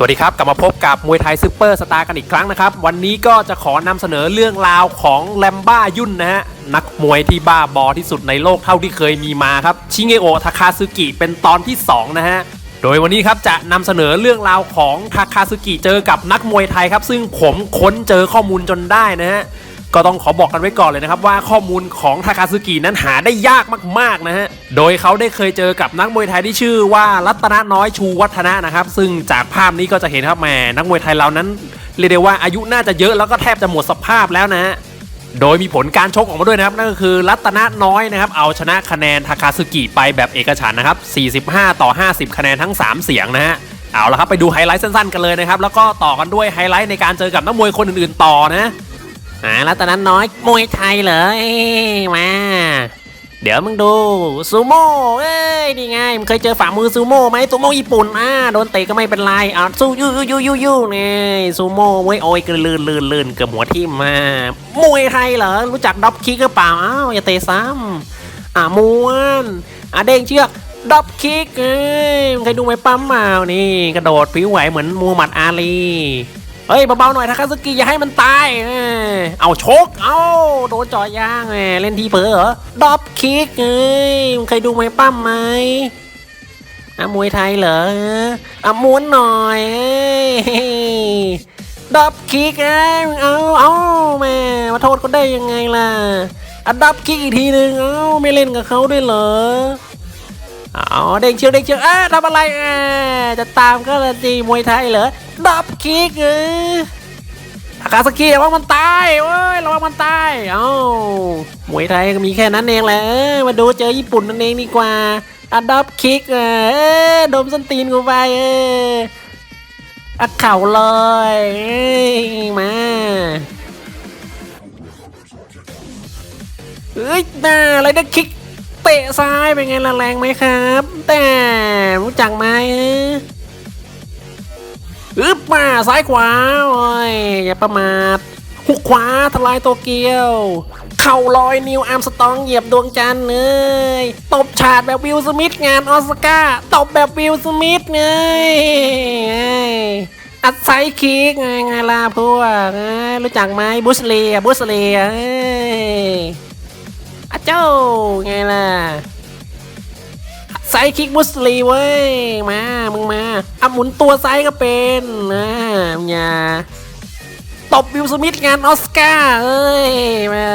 สวัสดีครับ กลับมาพบกับมวยไทยซูเปอร์สตาร์กันอีกครั้งนะครับ วันนี้ก็จะขอนำเสนอเรื่องราวของแลมบ้ายุ่นนะฮะ นักมวยที่บ้าบอที่สุดในโลกเท่าที่เคยมีมาครับ ชิเงโอะทาคาซึกิเป็นตอนที่ 2 นะฮะ โดยวันนี้ครับจะนำเสนอเรื่องราวของทาคาซึกิเจอกับนักมวยไทยครับ ซึ่งผมค้นเจอข้อมูลจนได้นะฮะ ก็ต้องขอบอกกันไว้ก่อนเลยนะครับว่าข้อมูลของทาคาซึกินั้นหาได้ยากมากๆนะฮะ โดยเขาได้เคยเจอกับนักมวยไทยที่ชื่อว่ารัตนน้อยชูวัฒนะนะครับ ซึ่งจากภาพนี้ก็จะเห็นครับแหมนักมวยไทยเรานั้นเรียกได้ว่าอายุน่าจะเยอะแล้วก็แทบจะหมดสภาพแล้วนะฮะโดยมีผลการชกออกมาด้วยนะครับ นั่นก็คือรัตนน้อยนะครับ เอาชนะคะแนนทาคาซึกิไปแบบเอกฉันนะครับ 45 ต่อ 50 คะแนนทั้ง 3 เสียงนะฮะเอาละครับไปดูไฮไลท์สั้นๆกันเลยนะครับ แล้วก็ต่อกันด้วยไฮไลท์ในการเจอกับนักมวยคนอื่นๆต่อนะ อ่าแล้วตอนนั้นน้อยมวยไทยเหรอเอ้ยมา เดี๋ยวมึงดูซูโม่เอ้ยนี่ไงมึงเคยเจอฝ่ามือซูโม่ไหมซูโม่ญี่ปุ่นอ่าโดนเตะก็ไม่เป็นไรอ่าสู้ยูยูยูยูยูนี่ซูโม่มวยโอ้ยกระลื่นลื่นลื่นเกือบหัวทิ่มมามวยไทยเหรอรู้จักด็อปคิกหรือเปล่าอ้าวอย่าเตะซ้ำอ่ามวนอ่าเด้งเชือกด็อปคิกเอ้ยมึงเคยดูไหมปั๊มเปล่านี่ กระโดดผิวไหวเหมือนมูฮัมหมัดอาลี เฮ้ยเบาๆหน่อยทาคาซึกิอย่าให้มันตาย เอาชก เอาโดนจ่อยางแหมเล่นทีเผลอเหรอดอปคิกเอ้ยมึงเคยดูไหมปั้มไหมอะมวยไทยเหรออะม้วนหน่อยเอ้ดอปคิกเอ้ยมึงเอาเอาแม่มาโทษเขาได้ยังไงล่ะอะดอปคิกอีกทีหนึ่งเอ้าไม่เล่นกับเขาด้วยเหรอ อ๋อเด้งเชียวเด้งเชียวอะทำอะไรอะจะตามก็ละจีมวยไทยเหรอดับคิกเออทาคาสกิระวังมันตายเว้ยระวังมันตายเอ้ามวยไทยก็มีแค่นั้นเองแหละมาดูเจอญี่ปุ่นนั่นเองดีกว่าอะดับคิกเออดมส้นตีนกูไปเอออะเข่าเลยเอ้ยมาเอ้ยน่าอะไรนะคิก เตะซ้ายเป็นไงละแรงไหมครับ แต่รู้จักไหมอึบมาซ้ายขวาโอ้ยอย่าประมาทหุกขวาทลายโตเกียว เข่าลอยนิวอาร์มสตองเหยียบดวงจันทร์เลยตบฉาดแบบวิลสมิธงานออสการ์ตบแบบวิลสมิธไงอัดไซด์คิกไงไงล่ะพวกเอ้รู้จักไหมบุสเลียบุสเลียเอ้ยอะเจ้าไงล่ะไซคิกบุสลีเว้ย มา มึงมาอะหมุนตัวไซก็เป็นนะอย่าตบวิลสมิธงานออสการ์เอ้ย มา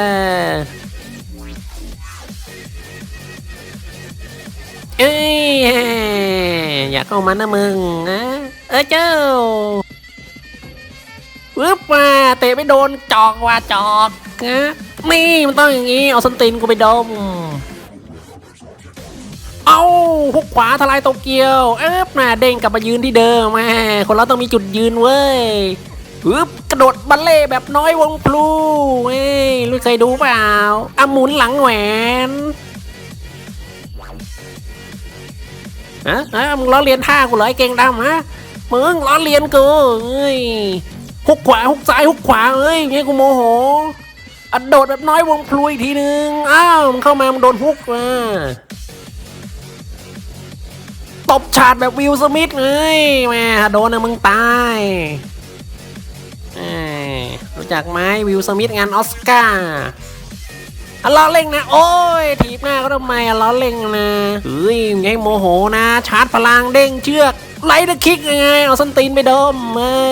เอ้ยอย่าเข้ามานะมึงนะเออเจ้าปึ๊บมาเตะไม่โดนจอกว่าจอกนะ นี่มันต้องอย่างนี้เอาสันตินกูไปดม เอาหุกขวาทลายโตเกียวเอ๊บมาเด้งกลับมายืนที่เดิมแม่คนเราต้องมีจุดยืนเว้ยปึ๊บกระโดดบัลเล่แบบน้อยวงพลูเว้ยรู้เคยดูเปล่าอะหมุนหลังแหวนฮะฮะมึงล้อเลียนท่ากูเหรอไอ้เก่งดำฮะมึงล้อเลียนกูเอ้ยหุกขวาหุกซ้ายหุกขวาเอ้ยงี้กูโมโห อัดโดดแบบน้อยวงพลุอีกทีนึง อ้าวมันเข้ามามันโดนฮุกมาตบฉาดแบบวิลสมิธเลยแม่โดนนะมึงตายรู้จักไหมวิลสมิธงานออสการ์ล้อเล่งนะ โอ้ยถีบหน้าก็ทำไมล้อเล่งนะเฮ้ยไงโมโหนะ ชาร์จพลังเด้งเชือก ไล่ตะคิกยังไงเอาสันตีนไปดมเอ้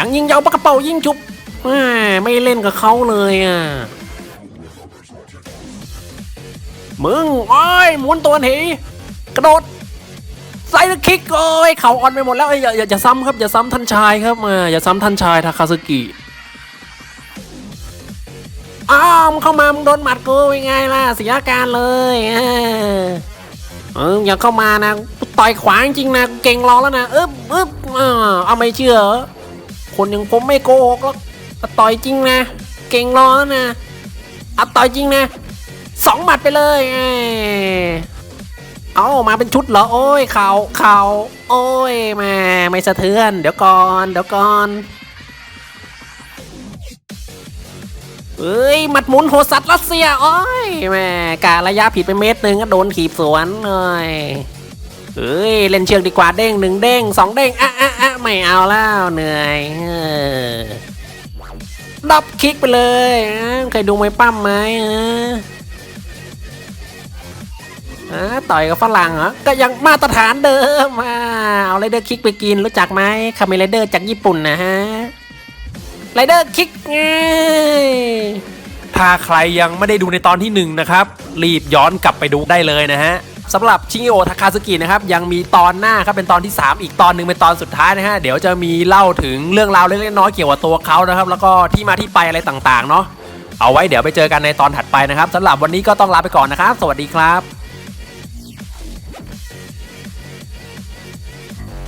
ยังยิงยาวปากระเป๋ายิงจุบแหม่ไม่เล่นกับเขาเลยอะ มึงโอ้ยหมุนตัวหนีกระโดดไซด์คิกโอ้ยเข่าอ่อนไปหมดแล้วอย่าอย่าอย่าซ้ำครับอย่าซ้ำท่านชายครับมาอย่าซ้ำท่านชายทาคาซึกิอ้ามเข้ามามึงโดนหมัดกูเป็นไงล่ะเสียการเลยเอออย่าเข้ามานะต่อยขวางจริงนะเก่งรอแล้วนะอึ๊บอึ๊บอ่าเอาไม่เชื่อ คนอย่างผมไม่โกหกหรอกอะต่อยจริงนะ เก่งรอแล้วนะอะต่อยจริงนะสองหมัดไปเลยเอ้ามาเป็นชุดเหรอ โอ้ยเข่าเข่าโอ้ยแม่ไม่สะเทือน เดี๋ยวก่อน เดี๋ยวก่อนเอ้ยหมัดหมุนโหสัตว์รัสเซีย โอ้ยแม่กะระยะผิดไปเมตรหนึ่งก็โดนขีบสวนเลย เอ้ยเล่นเชือกดีกว่าเด้งหนึ่งเด้งสองเด้งอะอะอะไม่เอาแล้วเหนื่อยออดับคิกไปเลยเคยดูมวยปั้มไหมอะอ่ต่อยกับฝรั่งเหรอก็ยังมาตรฐานเดิมอะเอาไรเดอร์คิกไปกินรู้จักไหมคาเมไรเดอร์จากญี่ปุ่นนะฮะไรเดอร์คิกไงถ้าใครยังไม่ได้ดูในตอนที่หนึ่งนะครับ รีบย้อนกลับไปดูได้เลยนะฮะ สำหรับชิงโอทาคาซึกินะครับยังมีตอนหน้าครับเป็นตอนที่ 3 อีกตอนหนึ่งเป็นตอนสุดท้ายนะฮะเดี๋ยวจะมีเล่าถึงเรื่องราวเล็กๆน้อยๆเกี่ยวกับตัวเขานะครับแล้วก็ที่มาที่ไปอะไรต่างๆเนาะเอาไว้เดี๋ยวไปเจอกันในตอนถัดไปนะครับสำหรับวันนี้ก็ต้องลาไปก่อนนะครับ สวัสดีครับ